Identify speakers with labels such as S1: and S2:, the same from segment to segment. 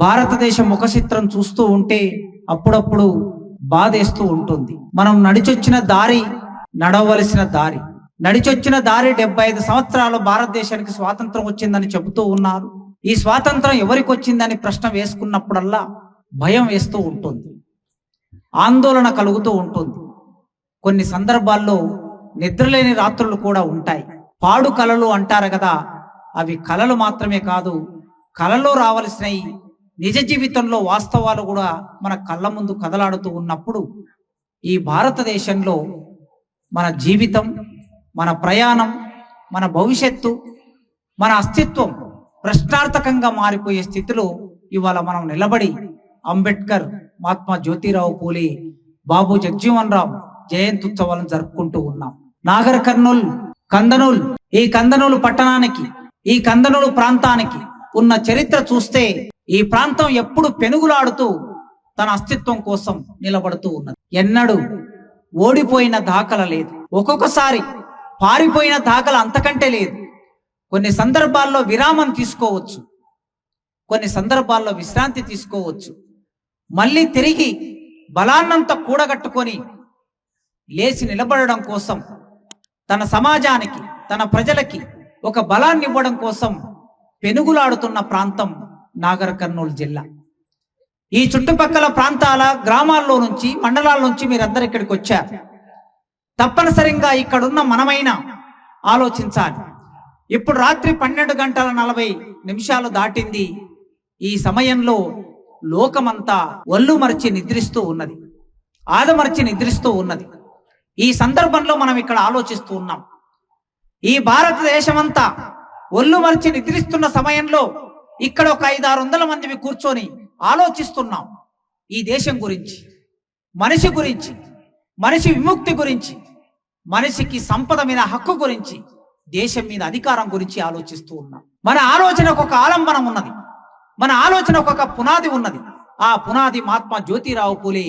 S1: భారతదేశ ముఖచిత్రం చూస్తూ ఉంటే అప్పుడప్పుడు బాధేస్తూ ఉంటుంది. మనం నడిచొచ్చిన దారి నడవలసిన దారి. నడిచొచ్చిన దారి డెబ్బై ఐదు సంవత్సరాలు భారతదేశానికి స్వాతంత్రం వచ్చిందని చెబుతూ ఉన్నారు. ఈ స్వాతంత్రం ఎవరికి వచ్చిందని ప్రశ్న వేసుకున్నప్పుడల్లా భయం వేస్తూ ఉంటుంది. ఆందోళన కలుగుతూ ఉంటుంది. కొన్ని సందర్భాల్లో నిద్రలేని రాత్రులు కూడా ఉంటాయి. పాడు కలలు అంటారు కదా అవి కలలు మాత్రమే కాదు కలలో రావలసినవి నిజ జీవితంలో వాస్తవాలు కూడా మన కళ్ళ ముందు కదలాడుతూ ఉన్నప్పుడు ఈ భారతదేశంలో మన జీవితం మన ప్రయాణం మన భవిష్యత్తు మన అస్తిత్వం ప్రశ్నార్థకంగా మారిపోయే స్థితిలో ఇవాళ మనం నిలబడి అంబేద్కర్ మహాత్మా జ్యోతిరావు పూలే బాబు జగ్జీవన్ రావు జయంతి ఉత్సవాలను జరుపుకుంటూ ఉన్నాం. నాగర్ కర్నూల్ కందనూల్ ఈ కందనూలు పట్టణానికి ఈ కందనూలు ప్రాంతానికి ఉన్న చరిత్ర చూస్తే ఈ ప్రాంతం ఎప్పుడు పెనుగులాడుతూ తన అస్తిత్వం కోసం నిలబడుతూ ఉన్నది. ఎన్నడూ ఓడిపోయిన దాఖల లేదు. ఒక్కొక్కసారి పారిపోయిన దాఖల అంతకంటే లేదు. కొన్ని సందర్భాల్లో విరామం తీసుకోవచ్చు. కొన్ని సందర్భాల్లో విశ్రాంతి తీసుకోవచ్చు. మళ్ళీ తిరిగి బలాన్నంతా కూడగట్టుకొని లేచి నిలబడడం కోసం తన సమాజానికి తన ప్రజలకి ఒక బలాన్ని ఇవ్వడం కోసం పెనుగులాడుతున్న ప్రాంతం నాగర్ కర్నూలు జిల్లా. ఈ చుట్టుపక్కల ప్రాంతాల గ్రామాల్లో నుంచి మండలాల నుంచి మీరందరూ ఇక్కడికి వచ్చారు. తప్పనిసరిగా ఇక్కడున్న మనమైనా ఆలోచించాలి. ఇప్పుడు రాత్రి పన్నెండు గంటల నలభై నిమిషాలు దాటింది. ఈ సమయంలో లోకమంతా ఒళ్ళు మరచి నిద్రిస్తూ ఉన్నది. ఆదమరచి నిద్రిస్తూ ఉన్నది. ఈ సందర్భంలో మనం ఇక్కడ ఆలోచిస్తూ ఉన్నాం. ఈ భారతదేశమంతా ఒళ్ళు మరచి నిద్రిస్తున్న సమయంలో ఇక్కడ ఒక ఐదు ఆరు వందల మందివి కూర్చొని ఆలోచిస్తున్నాం. ఈ దేశం గురించి మనిషి గురించి మనిషి విముక్తి గురించి మనిషికి సంపద మీద హక్కు గురించి దేశం మీద అధికారం గురించి ఆలోచిస్తూ ఉన్నాం. మన ఆలోచనకు ఒక ఆలంబనం ఉన్నది. మన ఆలోచనకు ఒక పునాది ఉన్నది. ఆ పునాది మహాత్మా జ్యోతిరావు పూలే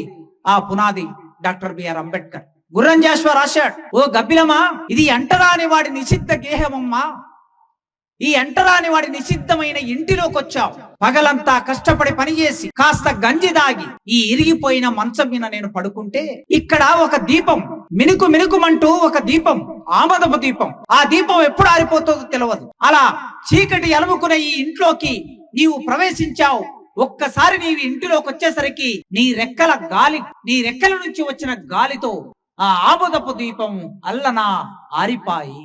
S1: ఆ పునాది డాక్టర్ బిఆర్ అంబేద్కర్. గుర్రంజాశ్వ రాశాడు ఓ గబ్బిలమా ఇది ఎంటరాని వాడి నిషిద్ధ గేహమమ్మా ఈ ఎంటరాని వాడి నిషిద్ధమైన ఇంటిలోకి వచ్చావు పగలంతా కష్టపడి పనిచేసి కాస్త గంజి దాగి ఈ ఇరిగిపోయిన మంచం మీద నేను పడుకుంటే ఇక్కడ ఒక దీపం మినుకు మినుకుమంటూ ఒక దీపం ఆమదపు దీపం. ఆ దీపం ఎప్పుడు ఆరిపోతుందో తెలియదు అలా చీకటి అలుముకునే ఈ ఇంట్లోకి నీవు ప్రవేశించావు. ఒక్కసారి నీవు ఇంటిలోకి వచ్చేసరికి నీ రెక్కల గాలి నీ రెక్కల నుంచి వచ్చిన గాలితో ఆ ఆముదపు దీపం అల్లనా ఆరిపాయి.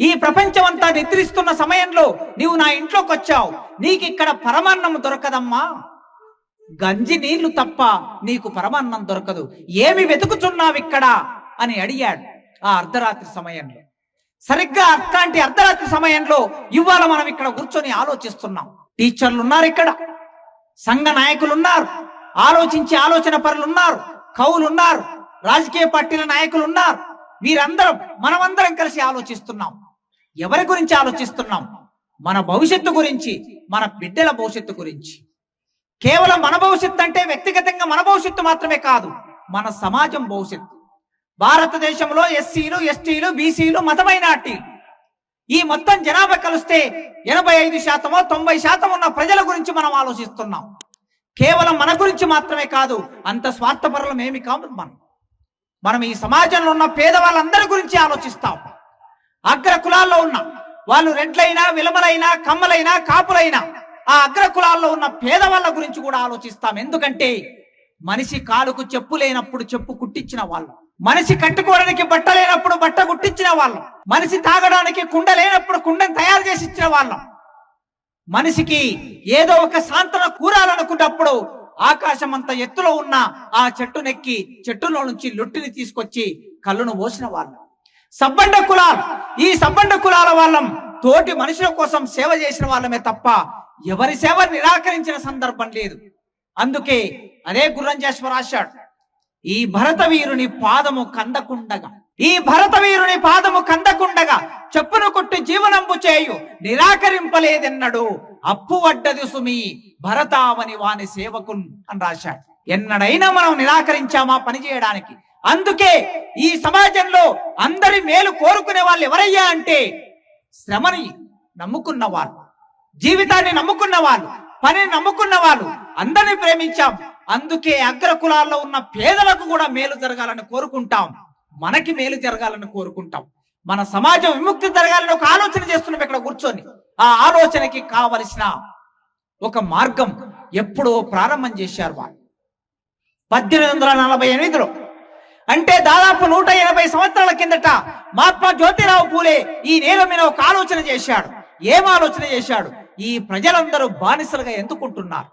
S1: ఈ ప్రపంచం అంతా నిద్రిస్తున్న సమయంలో నీవు నా ఇంట్లోకి వచ్చావు నీకు ఇక్కడ పరమాన్నం దొరకదమ్మా. గంజి నీళ్ళు తప్ప నీకు పరమాన్నం దొరకదు. ఏమి వెతుకుతున్నావు ఇక్కడ అని అడిగాడు ఆ అర్ధరాత్రి సమయంలో. సరిగ్గా అట్లాంటి అర్ధరాత్రి సమయంలో ఇవాళ మనం ఇక్కడ కూర్చొని ఆలోచిస్తున్నాం. టీచర్లు ఉన్నారు ఇక్కడ. సంఘ నాయకులు ఉన్నారు ఆలోచించే ఆలోచన పరులు ఉన్నారు కవులు ఉన్నారు రాజకీయ పార్టీల నాయకులు ఉన్నారు వీరందరం మనమందరం కలిసి ఆలోచిస్తున్నాం. ఎవరి గురించి ఆలోచిస్తున్నాం? మన భవిష్యత్తు గురించి మన బిడ్డల భవిష్యత్తు గురించి. కేవలం మన భవిష్యత్తు అంటే వ్యక్తిగతంగా మన భవిష్యత్తు మాత్రమే కాదు మన సమాజం భవిష్యత్తు. భారతదేశంలో ఎస్సీలు ఎస్టీలు బీసీలు మత మైనార్టీలు ఈ మొత్తం జనాభా కలిస్తే ఎనభై ఐదు శాతమో తొంభై శాతం ఉన్న ప్రజల గురించి మనం ఆలోచిస్తున్నాం. కేవలం మన గురించి మాత్రమే కాదు అంత స్వార్థపరులం ఏమి కాదు మనం. మనం ఈ సమాజంలో ఉన్న పేదవాళ్ళందరి గురించి ఆలోచిస్తాం. అగ్ర కులాల్లో ఉన్న వాళ్ళు రెడ్లైనా విలమలైనా కమ్మలైనా కాపులైనా ఆ అగ్ర కులాల్లో ఉన్న పేదవాళ్ళ గురించి కూడా ఆలోచిస్తాం. ఎందుకంటే మనిషి కాలుకు చెప్పు లేనప్పుడు చెప్పు కుట్టించిన వాళ్ళు. మనిషి కట్టుకోవడానికి బట్ట లేనప్పుడు బట్ట కుట్టించిన వాళ్ళం. మనిషి తాగడానికి కుండ లేనప్పుడు కుండను తయారు చేసి ఇచ్చిన వాళ్ళం. మనిషికి ఏదో ఒక సాంతన కూరాలనుకున్నప్పుడు ఆకాశం అంత ఎత్తులో ఉన్న ఆ చెట్టు నెక్కి చెట్టులో నుంచి లొట్టిని తీసుకొచ్చి కళ్ళును పోసిన వాళ్ళం. సబ్బండ కులాలు. ఈ సబ్బండ కులాల వాళ్ళం తోటి మనుషుల కోసం సేవ చేసిన వాళ్ళమే తప్ప ఎవరి సేవ నిరాకరించిన సందర్భం లేదు. అందుకే అదే గుర్రంజేశ్వర రాశాడు. ఈ భరత వీరుని పాదము కందకుండగా ఈ భరత వీరుని పాదము కందకుండగా చెప్పును కొట్టి జీవనంబు చేయు నిరాకరింపలేదెన్నడు అప్పు వడ్డది సుమి భరతావని వాని సేవకున్ అని రాశాడు. ఎన్నడైనా మనం నిరాకరించామా పని చేయడానికి? అందుకే ఈ సమాజంలో అందరి మేలు కోరుకునే వాళ్ళు ఎవరయ్యా అంటే శ్రమని నమ్ముకున్న వాళ్ళు జీవితాన్ని నమ్ముకున్న వాళ్ళు పని నమ్ముకున్న వాళ్ళు అందరిని ప్రేమించాం. అందుకే అగ్ర కులాల్లో ఉన్న పేదలకు కూడా మేలు జరగాలని కోరుకుంటాం. మనకి మేలు జరగాలని కోరుకుంటాం. మన సమాజం విముక్తి జరగాలని ఒక ఆలోచన చేస్తున్నాం ఇక్కడ కూర్చొని. ఆ ఆలోచనకి కావలసిన ఒక మార్గం ఎప్పుడో ప్రారంభం చేశారు వాళ్ళు. పద్దెనిమిది వందల నలభై ఎనిమిదిలో అంటే దాదాపు నూట ఎనభై సంవత్సరాల కిందట మహాత్మా జ్యోతిరావు పూలే ఈ నేల మీద ఒక ఆలోచన చేశాడు. ఏం ఆలోచన చేశాడు? ఈ ప్రజలందరూ బానిసలుగా ఎందుకుంటున్నారు?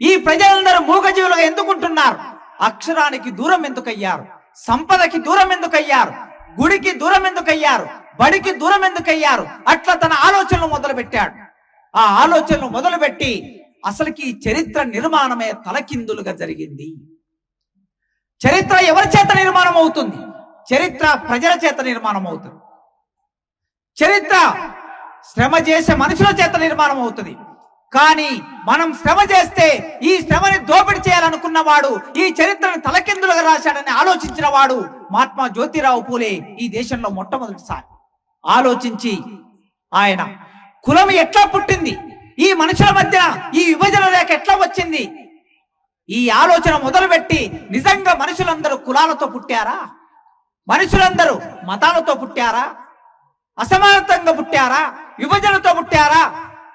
S1: ఈ ప్రజలందరూ మూగజీవులుగా ఎందుకుంటున్నారు? అక్షరానికి దూరం ఎందుకయ్యారు? సంపదకి దూరం ఎందుకయ్యారు? గుడికి దూరం ఎందుకయ్యారు? బడికి దూరం ఎందుకయ్యారు? అట్లా తన ఆలోచనలు మొదలు పెట్టాడు ఆ ఆలోచనలు మొదలుపెట్టి అసలుకి చరిత్ర నిర్మాణమే తలకిందులుగా జరిగింది. చరిత్ర ఎవరి చేత నిర్మాణం అవుతుంది చరిత్ర ప్రజల చేత నిర్మాణం అవుతుంది చరిత్ర శ్రమ చేసే మనుషుల చేత నిర్మాణం అవుతుంది కానీ మనం శ్రమ చేస్తే ఈ శ్రమని దోపిడీ చేయాలనుకున్న వాడు ఈ చరిత్రను తలకిందులుగా రాశాడని ఆలోచించిన వాడు మహాత్మా జ్యోతిరావు పూలే ఈ దేశంలో మొట్టమొదటిసారి. ఆలోచించి ఆయన కులం ఎట్లా పుట్టింది? ఈ మనుషుల మధ్య ఈ విభజన రేఖ ఎట్లా వచ్చింది? ఈ ఆలోచన మొదలుపెట్టి నిజంగా మనుషులందరూ కులాలతో పుట్టారా? మనుషులందరూ మతాలతో పుట్టారా? అసమానతంగా పుట్టారా? విభజనతో పుట్టారా?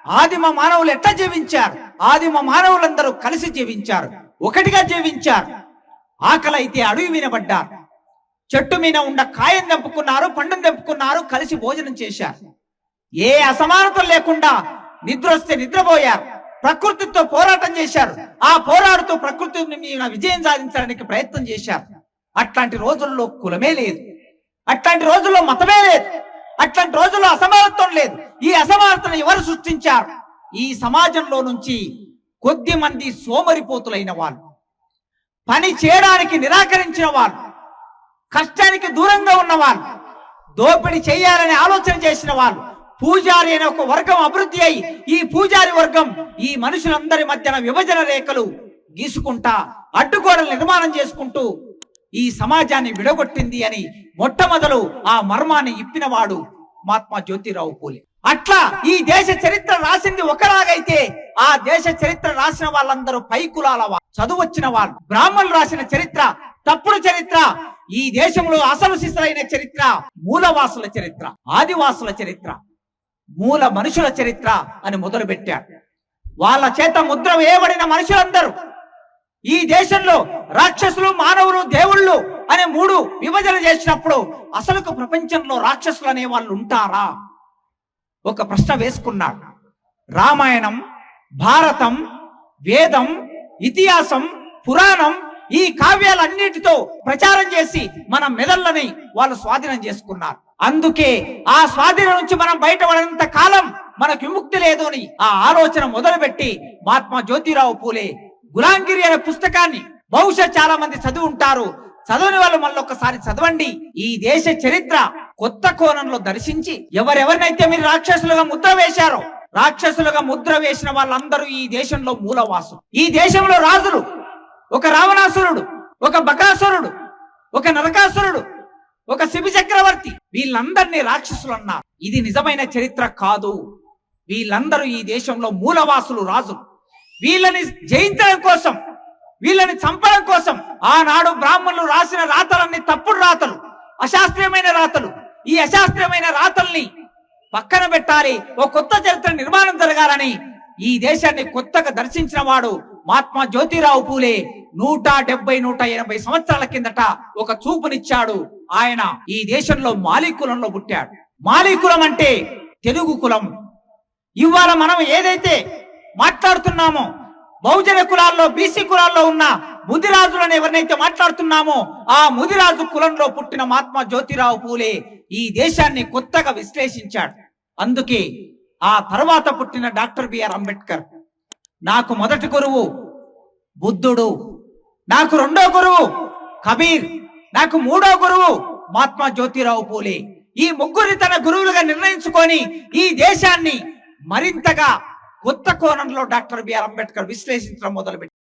S1: ఆదిమ మానవులు ఎట్లా జీవించారు? ఆదిమ మానవులందరూ కలిసి జీవించారు ఒకటిగా జీవించారు. ఆకలి అయితే అడవి వినబడ్డారు చెట్టు మీద ఉండ కాయం తెంపుకున్నారు పండును తెంపుకున్నారు కలిసి భోజనం చేశారు. ఏ అసమానత లేకుండా నిద్ర వస్తే నిద్రపోయారు. ప్రకృతితో పోరాటం చేశారు. ఆ పోరాడుతూ ప్రకృతిని మీద విజయం సాధించడానికి ప్రయత్నం చేశారు. అట్లాంటి రోజుల్లో కులమే లేదు. అట్లాంటి రోజుల్లో మతమే లేదు. అట్లాంటి రోజుల్లో అసమానత్వం లేదు. ఈ అసమానతను ఎవరు సృష్టించారు? ఈ సమాజంలో నుంచి కొద్ది మంది సోమరిపోతులైన వాళ్ళు. పని చేయడానికి నిరాకరించిన వాళ్ళు. కష్టానికి దూరంగా ఉన్న వాళ్ళు. దోపిడీ చేయాలని ఆలోచన చేసిన వాళ్ళు. పూజారి అనే ఒక వర్గం అభివృద్ధి అయి ఈ పూజారి వర్గం ఈ మనుషులందరి మధ్యన విభజన రేఖలు గీసుకుంటా అడ్డుగోడలు నిర్మాణం చేసుకుంటూ ఈ సమాజాన్ని విడగొట్టింది అని మొట్టమొదలు ఆ మర్మాన్ని ఇప్పినవాడు మహాత్మా జ్యోతిరావు పూలే. అట్లా ఈ దేశ చరిత్ర రాసింది ఒకలాగైతే ఆ దేశ చరిత్ర రాసిన వాళ్ళందరూ పై కులాల వాళ్ళు చదువు వచ్చిన వాళ్ళు. బ్రాహ్మణులు రాసిన చరిత్ర తప్పుడు చరిత్ర ఈ దేశంలో అసలు శిశులైన చరిత్ర మూలవాసుల చరిత్ర ఆదివాసుల చరిత్ర. మూల మనుషుల చరిత్ర అని మొదలు పెట్టాడు వాళ్ళ చేత ముద్ర వేయబడిన మనుషులందరూ ఈ దేశంలో రాక్షసులు మానవులు దేవుళ్ళు అనే మూడు విభజన చేసినప్పుడు అసలుకు ప్రపంచంలో రాక్షసులు అనే వాళ్ళు ఉంటారా? ఒక ప్రశ్న వేసుకున్నాడు. రామాయణం భారతం వేదం ఇతిహాసం పురాణం ఈ కావ్యాలన్నిటితో ప్రచారం చేసి మన మెదళ్ళని వాళ్ళు స్వాధీనం చేసుకున్నారు. అందుకే ఆ స్వాధీనం నుంచి మనం బయటపడినంత కాలం మనకు విముక్తి లేదు అని ఆ ఆలోచన మొదలుపెట్టి మహాత్మా జ్యోతిరావు పూలే గులాంగిరి అనే పుస్తకాన్ని బహుశా చాలా మంది చదువు ఉంటారు. చదవని వాళ్ళు మళ్ళీ ఒకసారి చదవండి. ఈ దేశ చరిత్ర కొత్త కోణంలో దర్శించి ఎవరెవరినైతే మీరు రాక్షసులుగా ముద్ర వేశారో రాక్షసులుగా ముద్ర వేసిన వాళ్ళందరూ ఈ దేశంలో మూలవాసు ఈ దేశంలో రాజులు ఒక రావణాసురుడు ఒక బకాసురుడు ఒక నరకాసురుడు ఒక శిబి చక్రవర్తి. వీళ్ళందరినీ రాక్షసులు అన్నారు. ఇది నిజమైన చరిత్ర కాదు. వీళ్ళందరూ ఈ దేశంలో మూలవాసులు రాజులు. వీళ్ళని జయించడం కోసం వీళ్ళని చంపడం కోసం ఆనాడు బ్రాహ్మణులు రాసిన రాతలన్నీ తప్పుడు రాతలు అశాస్త్రీయమైన రాతలు. ఈ అశాస్త్రీయమైన రాతల్ని పక్కన పెట్టాలి. ఓ కొత్త చరిత్ర నిర్మాణం జరగాలని ఈ దేశాన్ని కొత్తగా దర్శించిన వాడు మహాత్మా జ్యోతిరావు పూలే. నూట డెబ్బై నూట ఎనభై సంవత్సరాల కిందట ఒక చూపునిచ్చాడు. ఆయన ఈ దేశంలో మాలి కులంలో పుట్టాడు. మాలి కులం అంటే తెలుగు కులం. ఇవాళ మనం ఏదైతే మాట్లాడుతున్నామో బహుజన కులాల్లో బీసీ కులాల్లో ఉన్న ముదిరాజులను ఎవరినైతే మాట్లాడుతున్నామో ఆ ముదిరాజు కులంలో పుట్టిన మహాత్మా జ్యోతిరావు పూలే ఈ దేశాన్ని కొత్తగా విశ్లేషించాడు. అందుకే ఆ తర్వాత పుట్టిన డాక్టర్ బిఆర్ అంబేద్కర్. నాకు మొదటి గురువు బుద్ధుడు. నాకు రెండో గురువు కబీర్. నాకు మూడో గురువు మహాత్మా జ్యోతిరావు పూలే. ఈ ముగ్గురిని తన గురువులుగా నిర్ణయించుకొని ఈ దేశాన్ని మరింతగా కొత్త కోణంలో డాక్టర్ బిఆర్ అంబేద్కర్ విశ్లేషించడం మొదలుపెట్టారు.